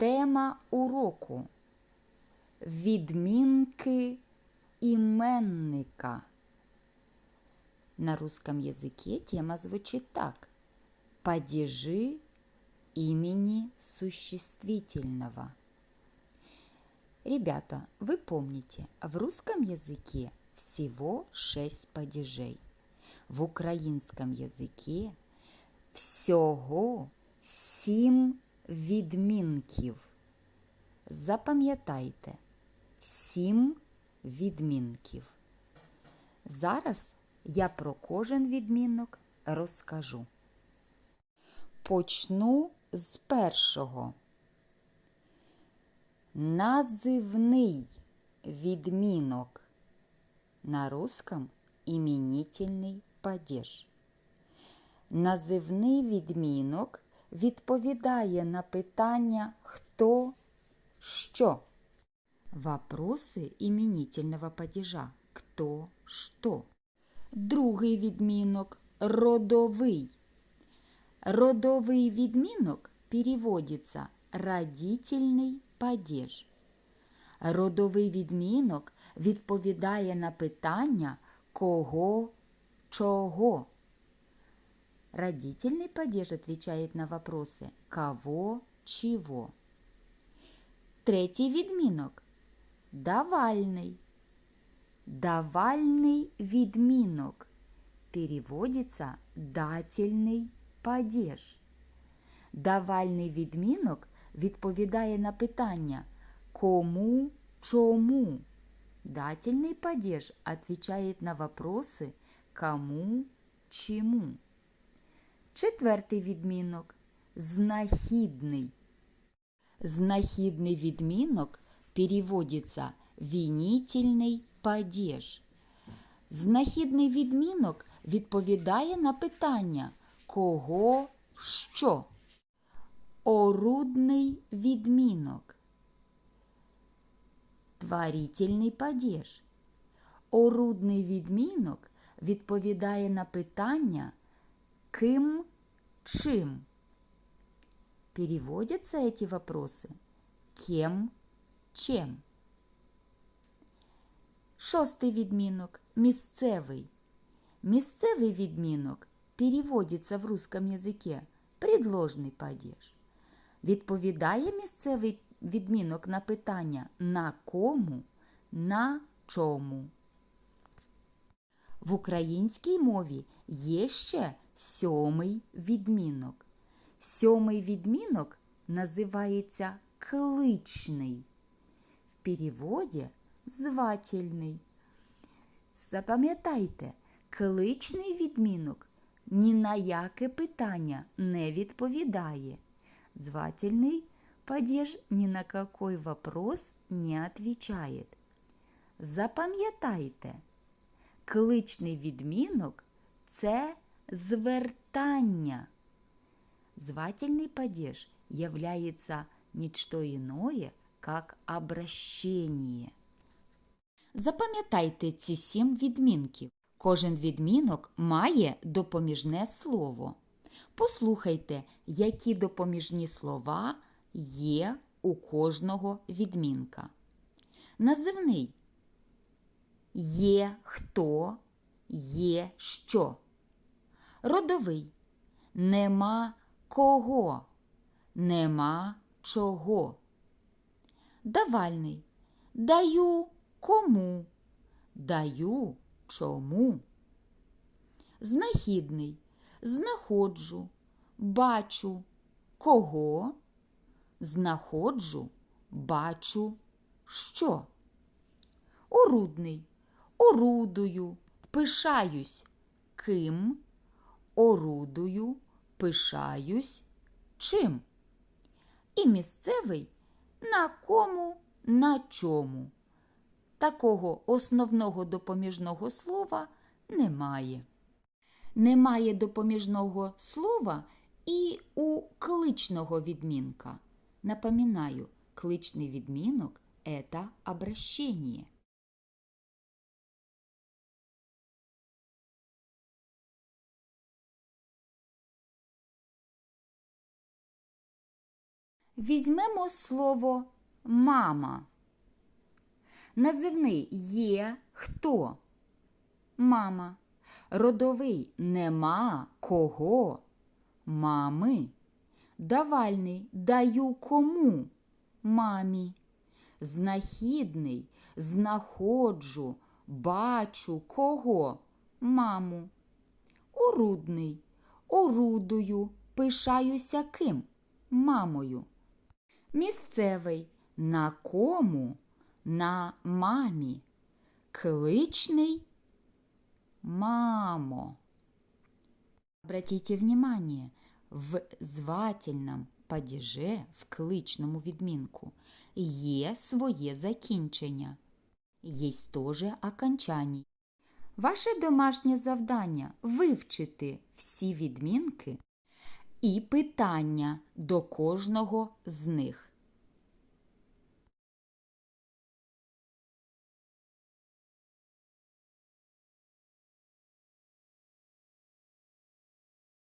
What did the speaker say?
Тема уроку Відмінки іменника. На русском языке тема звучит так. Падежи имени существительного. Ребята, вы помните, в русском языке всего шесть падежей. В українському язикі всього сім Відмінків. Запам'ятайте сім відмінків. Зараз я про кожен відмінок розкажу. Почну з першого. Називний відмінок. На русском іменительний падеж. Називний відмінок відповідає на питання хто, що. Вопроси іменительного падежа хто, що. Другий відмінок родовий. Родовий відмінок переводиться родительний падеж. Родовий відмінок відповідає на питання кого, чого. Родительный падеж отвечает на вопросы кого, чего. Третій відмінок давальний. Давальний відмінок переводиться дательний падеж. Давальний відмінок відповідає на питання кому, чому. Дательный падеж отвечает на вопросы кому, чему. Четвертий відмінок знахідний. Знахідний відмінок переводиться вінительний падеж. Знахідний відмінок відповідає на питання кого, що. Орудний відмінок. Творительний падеж. Орудний відмінок відповідає на питання ким, чим. Переводятся эти вопросы кем, чем. Шостий відмінок місцевий. Місцевий відмінок переводиться в русском язике предложний падеж. Відповідає місцевий відмінок на питання на кому, на чому. В українській мові є ще сьомий відмінок. Сьомий відмінок називається кличний. В переводі звательний. Запам'ятайте, кличний відмінок ні на яке питання не відповідає. Звательный падеж ни на какой вопрос не отвечает. Запам'ятайте, кличний відмінок це звертання. Звательный падеж является ничто иное, как обращение. Запам'ятайте ці сім відмінків. Кожен відмінок має допоміжне слово. Послухайте, які допоміжні слова є у кожного відмінка. Називний є хто, є що. Родовий нема кого, нема чого. Давальний даю кому, даю чому. Знахідний знаходжу, бачу кого, знаходжу, бачу що. Орудний орудую, пишаюсь ким, орудую, пишаюсь чим. І місцевий на кому, на чому. Такого основного допоміжного слова немає. Немає допоміжного слова і у кличного відмінка. Напоминаю, кличний відмінок – это обращение. Візьмемо слово мама. Називний є хто? Мама. Родовий нема кого? Мами. Давальний даю кому? Мамі. Знахідний знаходжу, бачу кого? Маму. Орудний. Орудую, пишаюся ким? Мамою. Місцевий на кому? На мамі. Кличний мамо. Обратите внимание, в звательном падеже, в кличному відмінку, є своє закінчення. Є теж окончання. Ваше домашнє завдання вивчити всі відмінки і питання до кожного з них.